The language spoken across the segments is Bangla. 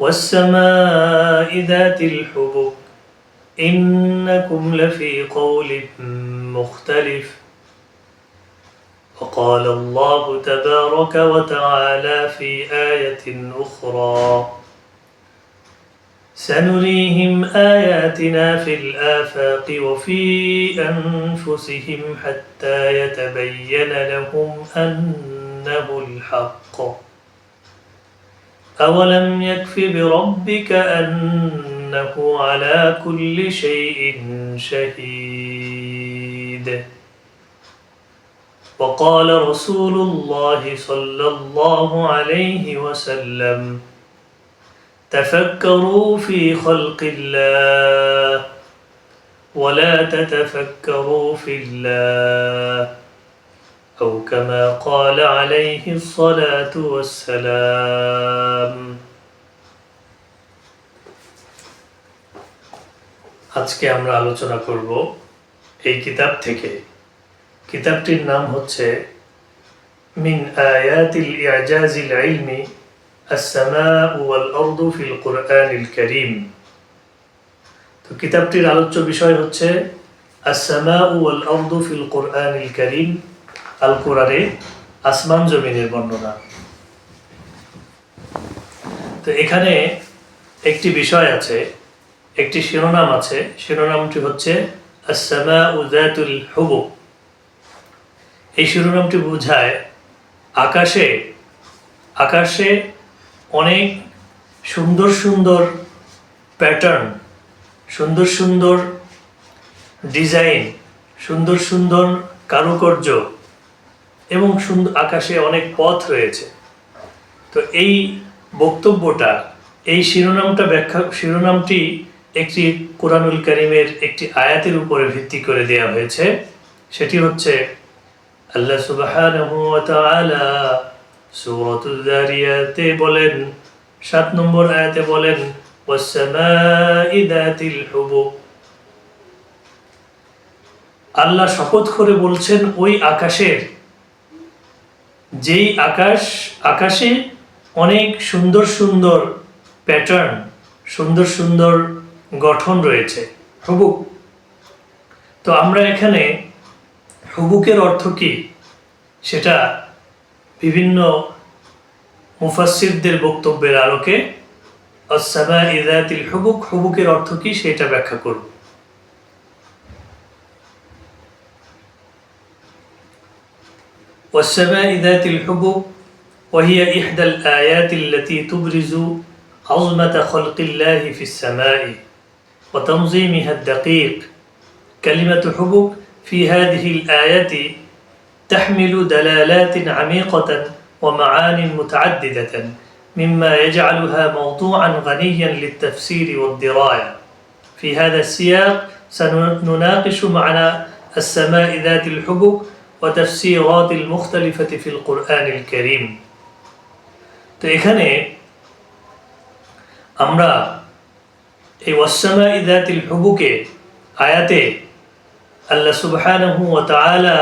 والسماء ذات الحبك إنكم لفي قول مختلف. وقال الله تبارك وتعالى في آية أخرى سنريهم آياتنا في الآفاق وفي أنفسهم حتى يتبين لهم أنه الحق. أولم يكف بربك أنه على كل شيء شهيد وقال رسول الله صلى الله عليه وسلم تفكروا في خلق الله ولا تتفكروا في الله كما قال عليه الصلاة والسلام আজকে আমরা আলোচনা করব এই কিতাব থেকে কিতাবটির নাম হচ্ছে মিন আয়াতিল ইজাজিল ইলমি السماء والأرض في القرآن الكريم তো কিতাবটির আলোচ্য বিষয় হচ্ছে السماء والأرض في القرآن الكريم আল কোরআনে আসমান জমিনের বর্ণনা। তো এখানে একটি বিষয় আছে, একটি শিরোনাম আছে। শিরোনামটি হচ্ছে আসামা এই শিরোনামটি বোঝায় আকাশে। আকাশে অনেক সুন্দর সুন্দর প্যাটার্ন, সুন্দর সুন্দর ডিজাইন, সুন্দর সুন্দর কারুকার্য এবং সুন্দর আকাশে অনেক পথ রয়েছে। তো এই বক্তব্যটা, এই শিরোনামটা ব্যাখ্যা, শিরোনামটি একটি কোরআনুল করিমের একটি আয়াতের উপরে ভিত্তি করে দেয়া হয়েছে। সেটি হচ্ছে, আল্লাহ সুবহানাহু ওয়া বলেন, সাত নম্বর আয়াতে বলেন আল্লাহ শপথ করে বলছেন, ওই আকাশের যেই আকাশ, আকাশে অনেক সুন্দর সুন্দর প্যাটার্ন সুন্দর সুন্দর গঠন রয়েছে। হুবুক তো আমরা এখানে হুবুকের অর্থ কি? সেটা বিভিন্ন মুফাসিরদের বক্তব্যের আলোকে অসামা ইদাতিল হুবুক হুবুকের অর্থ কি? সেটা ব্যাখ্যা করব। والسماء ذات الحبوب وهي إحدى الآيات التي تبرز عظمة خلق الله في السماء وتنظيمها الدقيق. كلمة حبوب في هذه الآية تحمل دلالات عميقة ومعان متعددة مما يجعلها موضوعا غنيا للتفسير والدراية. في هذا السياق سنناقش معنى السماء ذات الحبوب وتفسيرات المختلفة في القرآن الكريم তো এখানে আমরা এই ওয়াসামা ইদাতিল হুবুকে আয়াতে আল্লাহ সুবহানাহু ওয়া তাআলা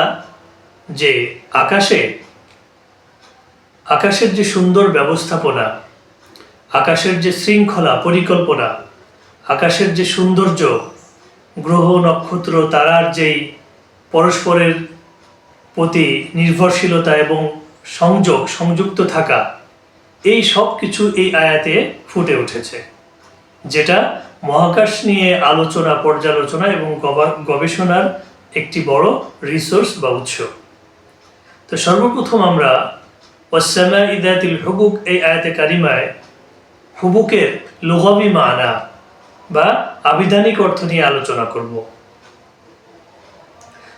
যে আকাশে আকাশের যে সুন্দর ব্যবস্থাপনা আকাশের যে শৃঙ্খলা পরিকল্পনা আকাশের যে সৌন্দর্য গ্রহ নক্ষত্র তারার যেই পরস্পরের প্রতি নির্ভরশীলতা এবং সংযোগ, সংযুক্ত থাকা, এই সব কিছু এই আয়াতে ফুটে উঠেছে, যেটা মহাকাশ নিয়ে আলোচনা, পর্যালোচনা এবং গবেষণার একটি বড় রিসোর্স বা উৎস। তো সর্বপ্রথম আমরা ওয়াসামা ইদায়াতিল হুবুক এই আয়াতে কারিমায় হুবুকের লোগাবি মানা বা আবিধানিক অর্থ নিয়ে আলোচনা করব।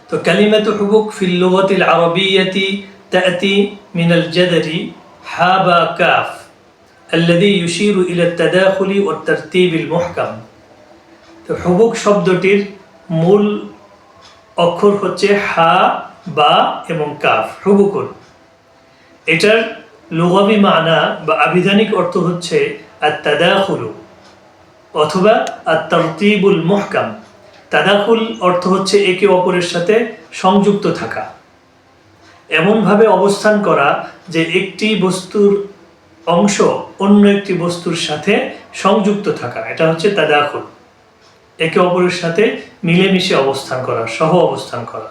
তো কালিমাতু হুবুক ফিল লুগাতিল আরবিয়াতি তাতি মিনাল জাদারি হা বা কাফ الذي يشير إلى التداخل والترتيب المحكم তো হুবুক শব্দটির মূল অক্ষর হচ্ছে হা বা এবং কাফ হুবুকুন এটার লুগাবি মানা বা আবিধানিক অর্থ হচ্ছে আত্মাদাখুলু অথবা আত্মারতিবুল মুহকাম তাদাখুল অর্থ হচ্ছে একে অপরের সাথে সংযুক্ত থাকা। এমনভাবে অবস্থান করা যে একটি বস্তুর অংশ অন্য একটি বস্তুর সাথে সংযুক্ত থাকা। এটা হচ্ছে তাদাখুল। একে অপরের সাথে মিলেমিশে অবস্থান করা, সহ অবস্থান করা।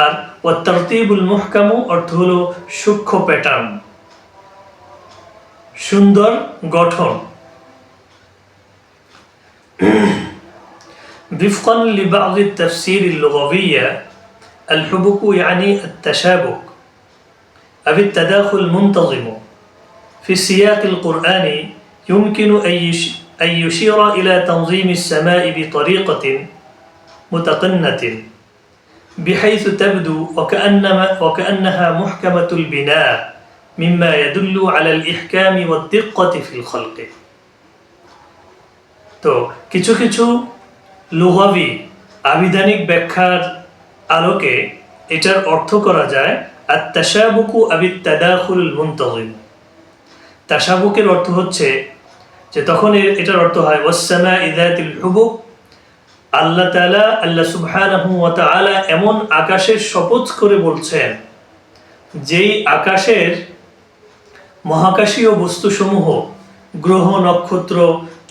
আর ওয়াত্তারতিবুল মুহকামু অর্থ হলো সূক্ষ্ম প্যাটার্ন। সুন্দর গঠন। وفقا لبعض التفسير اللغوية الحبك يعني التشابك أو التداخل المنتظم في السياق القرآني يمكن أن يشير إلى تنظيم السماء بطريقة متقنة بحيث تبدو وكأنما وكأنها محكمة البناء مما يدل على الإحكام والدقة في الخلق তো কিছু কিছু লুগাবি আবিধানিক ব্যাখ্যার আলোকে এটার অর্থ করা যায় আর তাসাবুকু আবি তাদাখুল মুন্তজিম। তাসাবুকের অর্থ হচ্ছে যে তখন এটার অর্থ হয় ওয়াসামা ইদাতিল হুবুক, আল্লাহ তালা আল্লাহ সুবহানাহু ওয়া তাআলা এমন আকাশের শপথ করে বলছেন, যেই আকাশের মহাকাশীয় বস্তুসমূহ, গ্রহ, নক্ষত্র,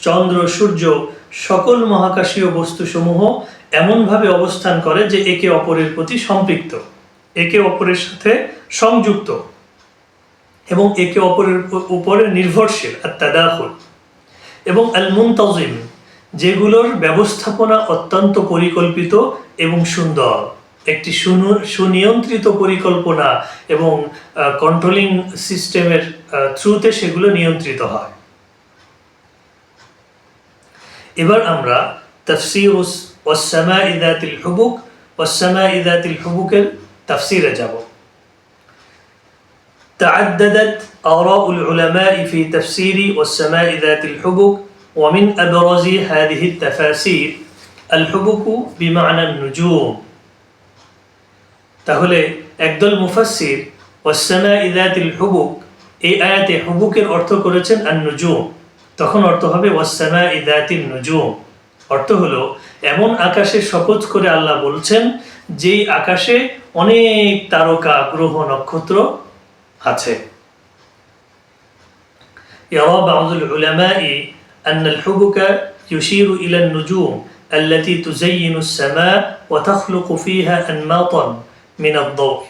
চন্দ্র, সূর্য সকল মহাকাশীয় বস্তুসমূহ এমনভাবে অবস্থান করে যে একে অপরের প্রতি সম্পৃক্ত, একে অপরের সাথে সংযুক্ত এবং একে অপরের উপরে নির্ভরশীল, আত্মাদাহুল। এবং আল মুনতাজিম যেগুলোর ব্যবস্থাপনা অত্যন্ত পরিকল্পিত এবং সুন্দর। একটি সুনিয়ন্ত্রিত পরিকল্পনা এবং কন্ট্রোলিং সিস্টেমের থ্রুতে সেগুলো নিয়ন্ত্রিত হয়। এবার আমরা তফসির ওসামা ইদাতিল হুবুক ওসামা ইদাতিল হুবুকের তফসিরে যাব تعددت آراء العلماء في تفسير والسماء ذات الحبك ومن أبرز هذه التفاسير الحبك بمعنى النجوم তাহলে একদল মুফাসসির ওয়াসামা ইদাতিল হুবুক এই আয়াতে হুবুকের অর্থ করেছেন আন নুজুম তখন অর্থ হবে ওয়াসামা ইদাতিল নুজুম অর্থ হলো এমন আকাশে শপথ করে আল্লাহ বলছেন যেই আকাশে অনেক তারকা গ্রহ নক্ষত্র আছে يرى بعض العلماء أن الحبك يشير إلى النجوم التي تزين السماء وتخلق فيها أنماطا من الضوء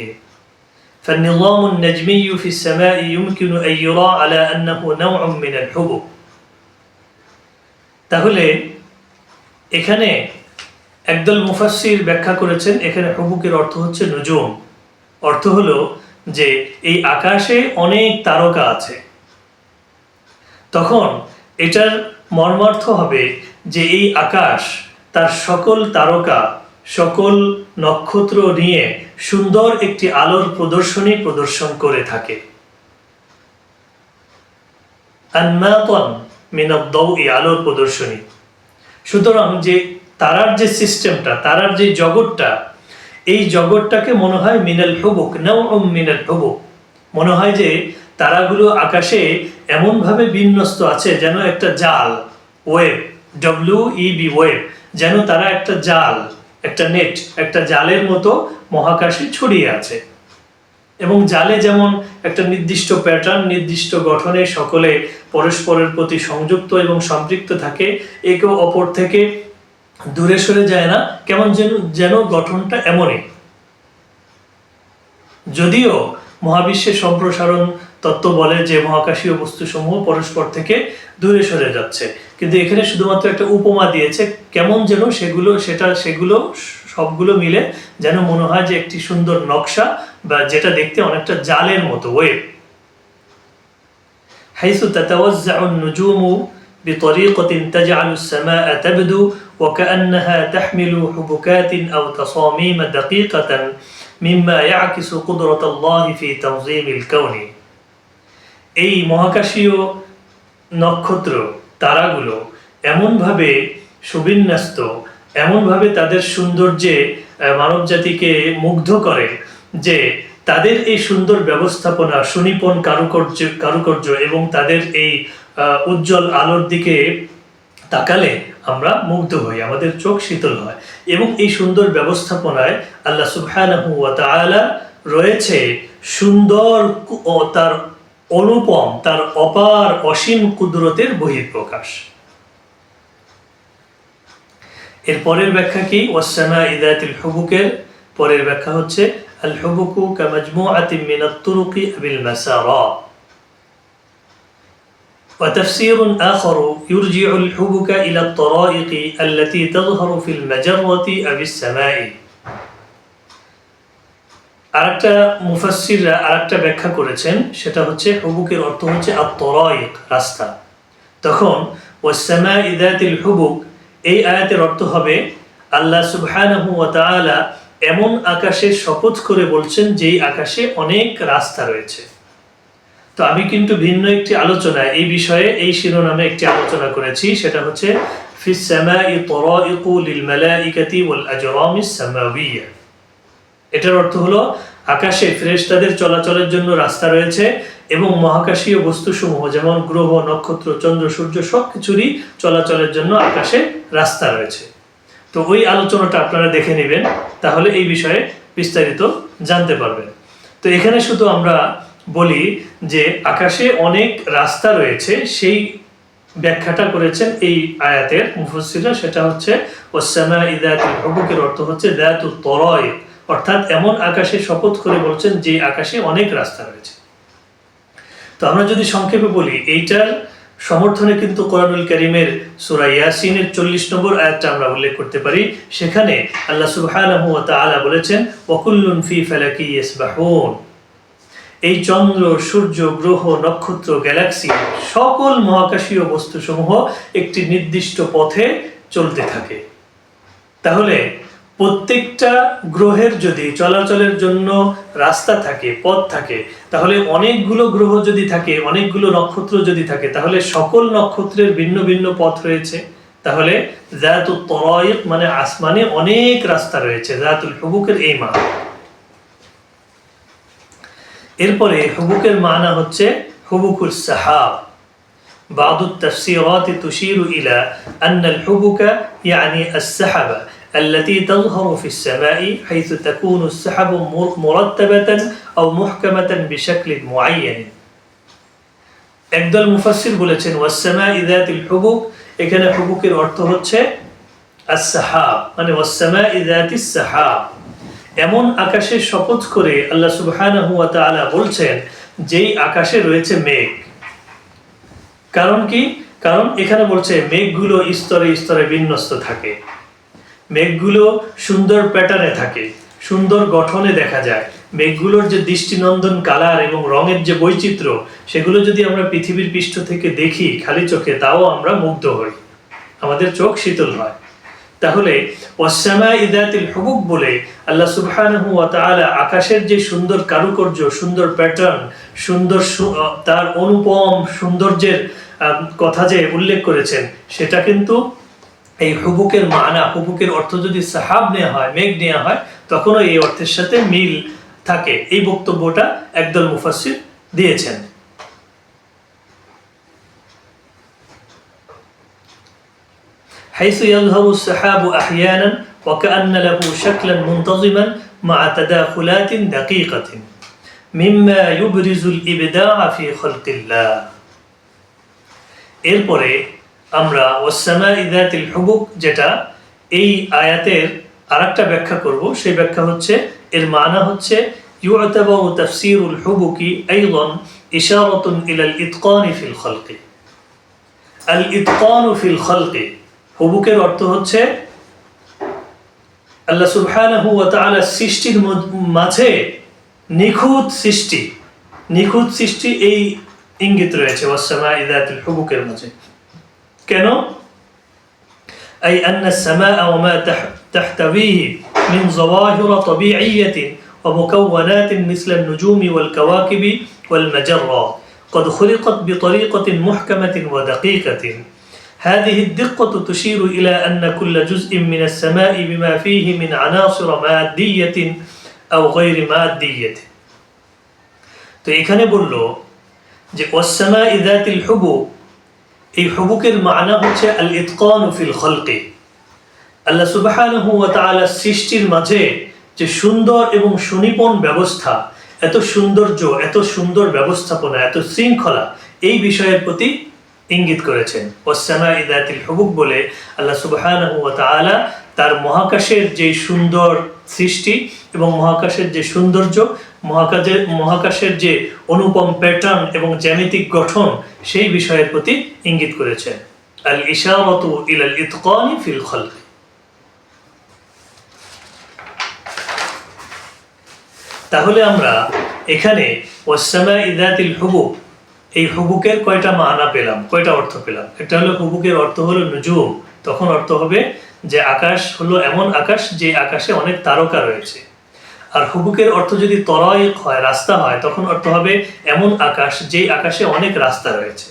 فالنظام النجمي في السماء يمكن أن يرى على أنه نوع من الحبك তাহলে এখানে একদল মুফাসির ব্যাখ্যা করেছেন, এখানে হুবুকের অর্থ হচ্ছে নজুম। অর্থ হলো যে এই আকাশে অনেক তারকা আছে। তখন এটার মর্মার্থ হবে যে এই আকাশ তার সকল তারকা, সকল নক্ষত্র নিয়ে সুন্দর একটি আলোর প্রদর্শনী প্রদর্শন করে থাকে। আলোর প্রদর্শনী। সুতরাং যে তারার যে সিস্টেমটা, তারার যে জগৎটা, এই জগৎটাকে মনে হয় মিনাল হবুক নাও মিনাল হবুক। মনে হয় যে তারাগুলো আকাশে এমনভাবে বিন্যস্ত আছে যেন একটা জাল, web, W E B web, যেন তারা একটা জাল, একটা নেট, একটা জালের মতো মহাকাশে ছড়িয়ে আছে। এবং জালে যেমন একটা নির্দিষ্ট প্যাটার্ন নির্দিষ্ট গঠনে সকলে পরস্পরের প্রতি সংযুক্ত এবং সম্পৃক্ত থাকে, একে অপর থেকে দূরে সরে যায় না, কেমন যেন যেন গঠনটা এমনই। যদিও মহাবিশ্বের সম্প্রসারণ তত্ত্ব বলে যে মহাকাশীয় বস্তুসমূহ পরস্পর থেকে দূরে সরে যাচ্ছে, কিন্তু এখানে শুধুমাত্র একটা উপমা দিয়েছে, কেমন যেন সেগুলো, সেটা, সেগুলো সবগুলো মিলে যেন মনে হয় যে একটি সুন্দর নকশা বা যেটা দেখতে অনেকটা জালের মতো ওয়েব حيث تتوزع النجوم بطريقة تجعل السماء تبدو وكأنها تحمل حبكات أو تصاميم دقيقة مما يعكس قدرة الله في تنظيم الكون এই মহাকাশীয় নক্ষত্র তারাগুলো এমনভাবে সুবিন্যস্ত এমনভাবে তাদের সৌন্দর্যে মানব জাতিকে মুগ্ধ করে যে তাদের এই সুন্দর ব্যবস্থাপনা সুনিপন কারুকার্য কারুকার্য এবং তাদের এই উজ্জ্বল আলোর দিকে তাকালে আমরা মুগ্ধ হই, আমাদের চোখ শীতল হয় এবং এই সুন্দর ব্যবস্থাপনায় আল্লাহ সুবহানাহু রয়েছে সুন্দর তার অনুপম, তার অপার অসীম কুদরতের বহিঃপ্রকাশ। এর পরের ব্যাখ্যা কি ওয়াসামা ইদাতিল হুবুকের পরের ব্যাখ্যা হচ্ছে আল হুবুকু কামাজমুআতিন মিনাত তুরুকি আবিল মাসারা وتفسير آخر يرجع الحبك إلى الطرائق التي تظهر في المجرة أو السماء আরেকটা মুফাসসিররা আরেকটা ব্যাখ্যা করেছেন সেটা হচ্ছে হুবুকের অর্থ হচ্ছে আত্তরাইক রাস্তা তখন ওয়াসামা ইদাতিল হুবুক এই আয়াতের অর্থ হবে, আল্লাহ সুবহানাহু এমন আকাশের শপথ করে বলছেন যেই আকাশে অনেক রাস্তা রয়েছে। তো আমি কিন্তু ভিন্ন একটি আলোচনা, এই বিষয়ে এই শিরোনামে একটি আলোচনা করেছি, সেটা হচ্ছে এটার অর্থ হলো আকাশে ফেরেশতাদের চলাচলের জন্য রাস্তা রয়েছে এবং মহাকাশীয় বস্তুসমূহ, যেমন গ্রহ, নক্ষত্র, চন্দ্র, সূর্য, সবকিছুরই চলাচলের জন্য আকাশে রাস্তা রয়েছে। তো ওই আলোচনাটা আপনারা দেখে নেবেন, তাহলে এই বিষয়ে বিস্তারিত জানতে পারবেন। তো এখানে শুধু আমরা বলি যে আকাশে অনেক রাস্তা রয়েছে, সেই ব্যাখ্যাটা করেছেন এই আয়াতের মুফসিরা সেটা হচ্ছে ওসামা ইদাতুল হুবুকের অর্থ হচ্ছে দায়াতু তরয় অর্থাৎ এমন আকাশে শপথ করে বলছেন যে আকাশে অনেক রাস্তা রয়েছে। তো আমরা যদি সংক্ষেপে বলি, এইটার সমর্থনে কিন্তু কোরআনুল করিমের সূরা ইয়াসিনের চল্লিশ নম্বর আয়াতটা আমরা উল্লেখ করতে পারি। সেখানে আল্লাহ সুবহানাহু তাআলা বলেছেন ওয়াকুল্লুন ফি ফালাকি ইয়াসবাহুন। এই চন্দ্র, সূর্য, গ্রহ, নক্ষত্র, গ্যালাক্সি সকল মহাকাশীয় বস্তুসমূহ একটি নির্দিষ্ট পথে চলতে থাকে। তাহলে প্রত্যেকটা গ্রহের যদি চলাচলের জন্য রাস্তা থাকে পথ থাকে তাহলে অনেকগুলো গ্রহ যদি থাকে অনেকগুলো নক্ষত্র যদি থাকে তাহলে সকল নক্ষত্রের ভিন্ন ভিন্ন পথ রয়েছে তাহলে জায়াতুল তরাইক মানে আসমানে অনেক রাস্তা রয়েছে জায়াতুল হুবুকের এই মান এরপরে হুবুকের মানা হচ্ছে হুবুকুল সাহাব بعض التفسيرات تشير إلى أن الحبك يعني السحبة التي تظهر في السماء حيث تكون السحب مر- مرتبة أو محكمة بشكل معين একদল মুফাসসির বলেছেন ওয়াসসামা ইদাতিল হুবুক এখানে হুবুকের অর্থ হচ্ছে আস-সাহাব মানে ওয়াসসামা ইদাতিস সাহাব এমন আকাশের শপথ করে আল্লাহ সুবহানাহু ওয়া তাআলা বলছেন যেই আকাশে রয়েছে মেঘ কারণ কি কারণ এখানে বলছে মেঘগুলো স্তরে স্তরে বিন্যস্ত থাকে মেঘগুলো সুন্দর প্যাটার্নে থাকে, সুন্দর গঠনে দেখা যায়। মেঘগুলোর যে দৃষ্টিনন্দন কালার এবং রঙের যে বৈচিত্র্য, সেগুলো যদি আমরা পৃথিবীর পৃষ্ঠ থেকে দেখি খালি চোখে, তাও আমরা মুগ্ধ হই। আমাদের চোখ শীতল হয়। তাহলে ওয়াসামা ইদাতিল হুবুক বলে আল্লাহ সুবহানাহু আকাশের যে সুন্দর কারুকার্য, সুন্দর প্যাটার্ন সুন্দর তার অনুপম সৌন্দর্যের কথা যে উল্লেখ করেছেন, সেটা কিন্তু এই হুবুকের মানা হুবুকের অর্থ যদি সাহাব নেওয়া হয় মেঘ নেওয়া হয় তখনও এই অর্থের সাথে মিল থাকে এই বক্তব্যটা একদল মুফাসসির দিয়েছেন حيث يظهر السحاب أحيانا وكأن له شكلا منتظما مع تداخلات دقيقة مما يبرز الإبداع في خلق الله এরপরে আমরা ওসামা ইদায়াতিল হুবুক যেটা এই আয়াতের আর একটা ব্যাখ্যা করব, সেই ব্যাখ্যা হচ্ছে, এর মানা হচ্ছে ইউতাবা ও তাফসিরুল হুবুকি আইগন ইশারতুন ইলাল ইতকানি ফিল খলকে আল ইতকানু ফিল খলকে হুবুকের অর্থ হচ্ছে, আল্লাহ সুবহানাহু ওয়া তাআলা সৃষ্টির মাঝে নিখুঁত সৃষ্টি নিখুঁত সৃষ্টি এই ইঙ্গিত রয়েছে ওয়াসামা ইদায়াতুল হুবুকের মাঝে কেন أي أن السماء وما تح- تحتويه من ظواهر طبيعية ومكونات مثل النجوم والكواكب والمجرة قد خلقت بطريقة محكمة ودقيقة هذه الدقة تشير إلى أن كل جزء من السماء بما فيه من عناصر مادية أو غير مادية তো এখানে বলল যে ওয়াসামা ইদাতিল হুবু এই হুবুকের মানা হচ্ছে আল ইতকান ফিল খলকে। আল্লাহ সুবহানাহু সৃষ্টির মাঝে যে সুন্দর এবং সুনিপন ব্যবস্থা, এত সৌন্দর্য, এত সুন্দর ব্যবস্থাপনা, এত শৃঙ্খলা, এই বিষয়ের প্রতি ইঙ্গিত করেছেন। ওসানা ইদাতিল হুবুক বলে আল্লাহ সুবহানাহু তার মহাকাশের যে সুন্দর সৃষ্টি এবং মহাকাশের যে সৌন্দর্য মহাকাশের মহাকাশের যে অনুপম প্যাটার্ন এবং জ্যামিতিক গঠন, সেই বিষয়ের প্রতি ইঙ্গিত করেছেন আল ইশারাতু ইলাল ইতকানি ফিল খলক। তাহলে আমরা এখানে ওয়াসামা ইদাতিল হুবুক এই হুবুকের কয়টা মানা পেলাম, কয়টা অর্থ পেলাম? এটা হলো হুবুকের অর্থ হলো নুজুম, তখন অর্থ হবে যে আকাশ হলো এমন আকাশ যে আকাশে অনেক তারকা রয়েছে। আর হুবুকের অর্থ যদি তরাইক হয়, রাস্তা হয়, তখন অর্থ হবে এমন আকাশ যেই আকাশে অনেক রাস্তা রয়েছে।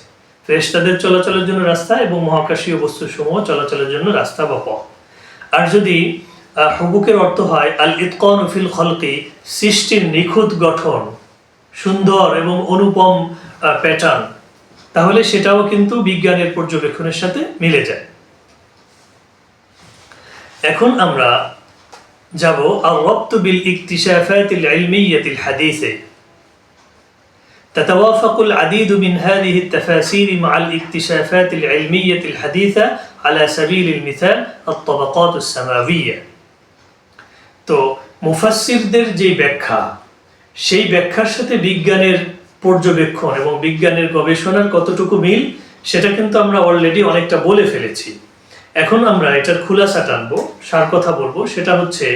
ফেরেশতাদের চলাচলের জন্য রাস্তা এবং মহাকাশীয় বস্তুসমূহ চলাচলের জন্য রাস্তা বা পথ। আর যদি হুবুকের অর্থ হয়, আল ইতকন ফিল খলকি, সৃষ্টির নিখুঁত গঠন, সুন্দর এবং অনুপম প্যাটার্ন, তাহলে সেটাও কিন্তু বিজ্ঞানের পর্যবেক্ষণের সাথে মিলে যায়। এখন আমরা যাব الربط بالاكتشافات العلمية الحديثة تتوافق العديد من هذه التفاسير مع الاكتشافات العلمية الحديثة على سبيل المثال الطبقات السماوية তো মুফাসসিরদের যে ব্যাখ্যা সেই ব্যাখ্যার সাথে বিজ্ঞানের পর্যবেক্ষণ এবং বিজ্ঞানের গবেষণার কতটুকু মিল সেটা কিন্তু আমরা অলরেডি অনেকটা বলে ফেলেছি এখন আমরা এটার খুলাসা টানবো সার কথা বলবো সেটা হচ্ছে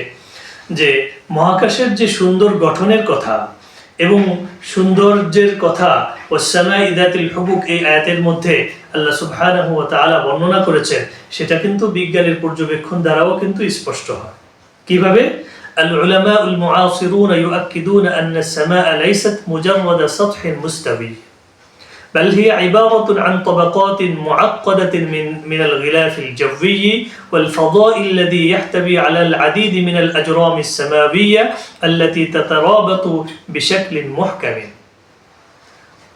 যে মহাকাশের যে সুন্দর গঠনের কথা এবং সৌন্দর্যের কথা ওসামা ইদাতিল হুবুক এই আয়াতের মধ্যে আল্লাহ সুবহানাহু ওয়া তাআলা বর্ণনা করেছেন সেটা কিন্তু বিজ্ঞানের পর্যবেক্ষণ দ্বারাও কিন্তু স্পষ্ট হয় কিভাবে العلماء المعاصرون يؤكدون أن السماء ليست مجرد سطح مستوي بل هي عبارة عن طبقات معقدة من من الغلاف الجوي والفضاء الذي يحتوي على العديد من الأجرام السماوية التي تترابط بشكل محكم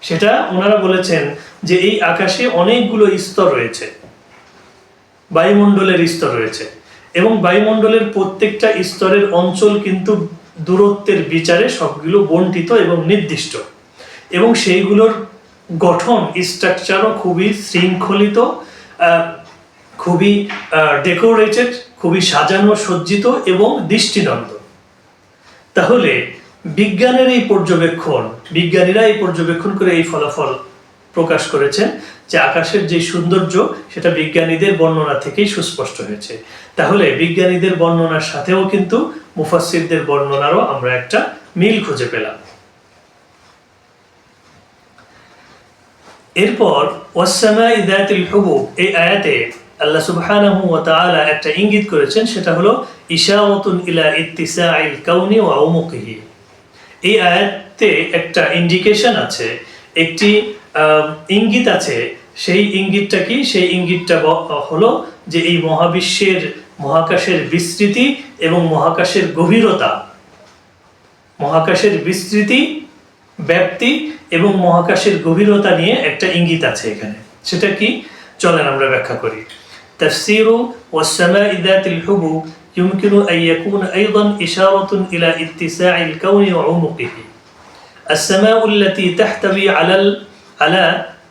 সেটা ওনারা বলেছেন যে এই আকাশে অনেকগুলো স্তর রয়েছে বায়ুমণ্ডলের স্তর রয়েছে এবং বায়ুমণ্ডলের প্রত্যেকটা স্তরের অঞ্চল কিন্তু দূরত্বের বিচারে সবগুলো বন্টিত এবং নির্দিষ্ট এবং সেইগুলোর গঠন স্ট্রাকচারও খুবই শৃঙ্খলিত খুবই ডেকোরেটেড খুবই সাজানো, সজ্জিত এবং দৃষ্টিনন্দন তাহলে বিজ্ঞানের এই পর্যবেক্ষণ, বিজ্ঞানীরা এই পর্যবেক্ষণ করে এই ফলাফল প্রকাশ করেছেন যে আকাশের যে সৌন্দর্য, সেটা বিজ্ঞানীদের বর্ণনা থেকেই সুস্পষ্ট হয়েছে। তাহলে বিজ্ঞানীদের বর্ণনার সাথেও কিন্তু মুফাসসিরদের বর্ণনারও আমরা একটা মিল খুঁজে পেলাম। এরপর ওয়াসামা ইদাতিল হুবুব, এই আয়াতে আল্লাহ সুবহানাহু ওয়া তাআলা একটা ইঙ্গিত করেছেন, সেটা হলো, ইশারাতুন ইলা ইত্তিসাইল কাউনি ওয়া উমুকিহি। এই আয়াতে একটা ইন্ডিকেশন আছে, একটি ইঙ্গিত আছে, সেই ইঙ্গিতটা কি? সেই ইঙ্গিতটা হলো যে এই মহাবিশ্বের, মহাকাশের বিস্তৃতি এবং মহাকাশের গভীরতা। মহাকাশের বিস্তৃতি ব্যাপ্তি এবং মহাকাশের গভীরতা নিয়ে একটা ইঙ্গিত আছে এখানে সেটা কি চলেন আমরা ব্যাখ্যা করি تفسير والسماء ذات الحبوب يمكن أن يكون أيضا إشارة إلى اتساع الكون وعمقه السماء التي تحتوي على ال- على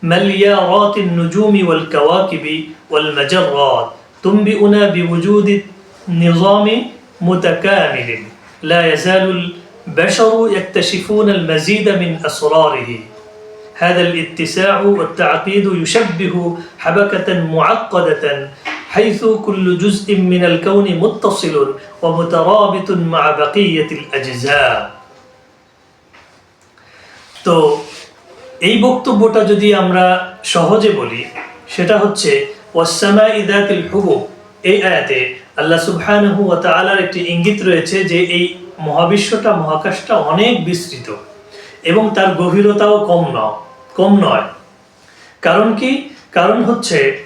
مليارات النجوم والكواكب والمجرات تنبئنا بوجود نظام متكامل لا يزال البشر يكتشفون المزيد من أسراره هذا الاتساع والتعقيد يشبه حبكة معقدة حيث كل جزء من الكون متصل ومترابط مع بقية الأجزاء তো এই বক্তব্যটা যদি আমরা সহজে বলি সেটা হচ্ছে ওয়াসামা ইদাতিল হুবুব এই আয়াতে আল্লাহ সুবহানাহু ওয়া তাআলার একটি ইঙ্গিত রয়েছে যে এই মহাবিশ্বটা, মহাকাশটা অনেক বিস্তৃত এবং তার গভীরতাও কম না, কম নয়। কারণ কি? কারণ হচ্ছে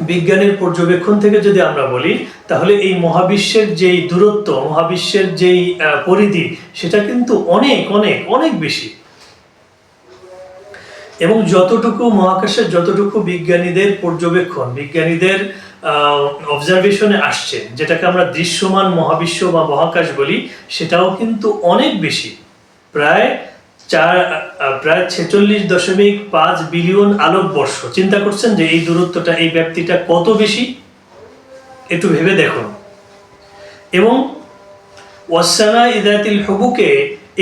বিজ্ঞানের পর্যবেক্ষণ থেকে যদি আমরা বলি, তাহলে এই মহাবিশ্বের যেই দূরত্ব, মহাবিশ্বের যেই পরিধি, সেটা কিন্তু অনেক অনেক অনেক বেশি। এবং যতটুকু মহাকাশের, যতটুকু বিজ্ঞানীদের পর্যবেক্ষণ, বিজ্ঞানীদের অবজারভেশনে আসছে, যেটাকে আমরা দৃশ্যমান মহাবিশ্ব বা মহাকাশ বলি, সেটাও কিন্তু অনেক বেশি। প্রায় চার প্রায় ছেচল্লিশ দশমিক পাঁচ বিলিয়ন আলোকবর্ষ। চিন্তা করছেন যে এই দূরত্বটা, এই ব্যাপ্তিটা কত বেশি? একটু ভেবে দেখুন। এবং ওয়াসানা ইদাতিল হবুকে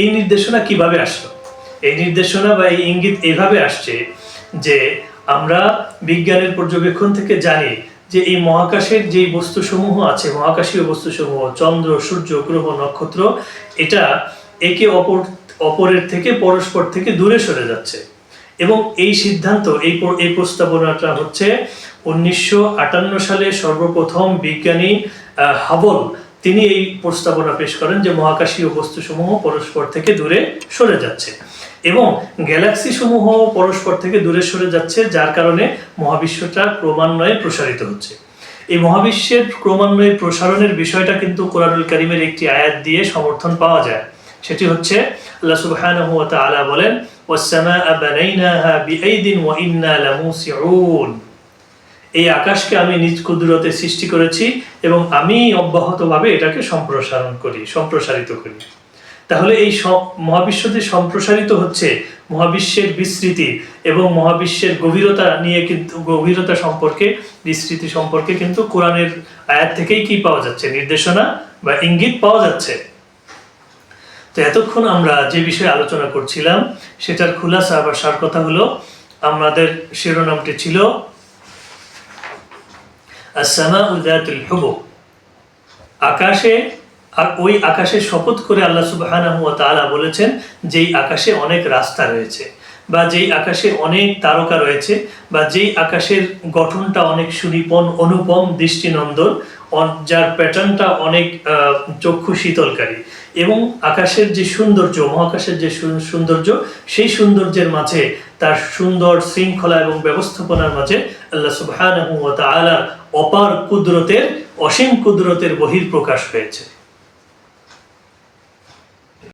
এই নির্দেশনা কীভাবে আসলো? এই নির্দেশনা বা এই ইঙ্গিত এভাবে আসছে যে আমরা বিজ্ঞানের পর্যবেক্ষণ থেকে জানি যে এই মহাকাশের যে বস্তুসমূহ আছে, মহাকাশীয় বস্তুসমূহ, চন্দ্র, সূর্য, গ্রহ, নক্ষত্র, এটা একে অপর, অপরের থেকে পরস্পর থেকে দূরে সরে যাচ্ছে। এবং এই সিদ্ধান্ত, এই এই প্রস্তাবনাটা হচ্ছে উনিশশো আটান্ন সালে সর্বপ্রথম বিজ্ঞানী হাবল, তিনি এই প্রস্তাবনা পেশ করেন যে মহাকাশীয় বস্তুসমূহ পরস্পর থেকে দূরে সরে যাচ্ছে। এবং গ্যালাক্সি সমূহ পরস্পর থেকে দূরে সরে যাচ্ছে, যার কারণে মহাবিশ্বটা ক্রমান্বয়ে প্রসারিত হচ্ছে। এই মহাবিশ্বের ক্রমান্বয়ে প্রসারণের বিষয়টা কিন্তু কোরআনুল কারিমের একটি আয়াত দিয়ে সমর্থন পাওয়া যায়। সেটি হচ্ছে, আল্লাহ সুবহানাহু ওয়া বলেন এই আকাশকে আমি নিজ কুদরতে সৃষ্টি করেছি এবং আমি অব্যাহতভাবে এটাকে সম্প্রসারণ করি, সম্প্রসারিত করি। তাহলে এই মহাবিশ্ব যে সম্প্রসারিত হচ্ছে, মহাবিশ্বের বিস্তৃতি এবং মহাবিশ্বের গভীরতা নিয়ে কিন্তু, গভীরতা সম্পর্কে, বিস্তৃতি সম্পর্কে কিন্তু কোরআনের আয়াত থেকেই কি পাওয়া যাচ্ছে? নির্দেশনা বা ইঙ্গিত পাওয়া যাচ্ছে। তো এতক্ষণ আমরা যে বিষয়ে আলোচনা করছিলাম, সেটার খুলাসা বা সার কথা হলো, আমাদের শিরোনামটি ছিল আসামা উদাতুল হুবুক আকাশে আর ওই আকাশে শপথ করে আল্লাহ সুবহানাহু তাআলা বলেছেন, যেই আকাশে অনেক রাস্তা রয়েছে বা যেই আকাশে অনেক তারকা রয়েছে বা যেই আকাশের গঠনটা অনেক সুনিপন, অনুপম, দৃষ্টিনন্দন যার প্যাটার্নটা অনেক চক্ষু শীতলকারী এবং আকাশের যে সৌন্দর্য, মহাকাশের যে সৌন্দর্য, সেই সৌন্দর্যের মাঝে, তার সুন্দর শৃঙ্খলা এবং ব্যবস্থাপনার মাঝে আল্লাহ ওয়া অপার কুদরতের, অসীম কুদরতের বহির প্রকাশ হয়েছে।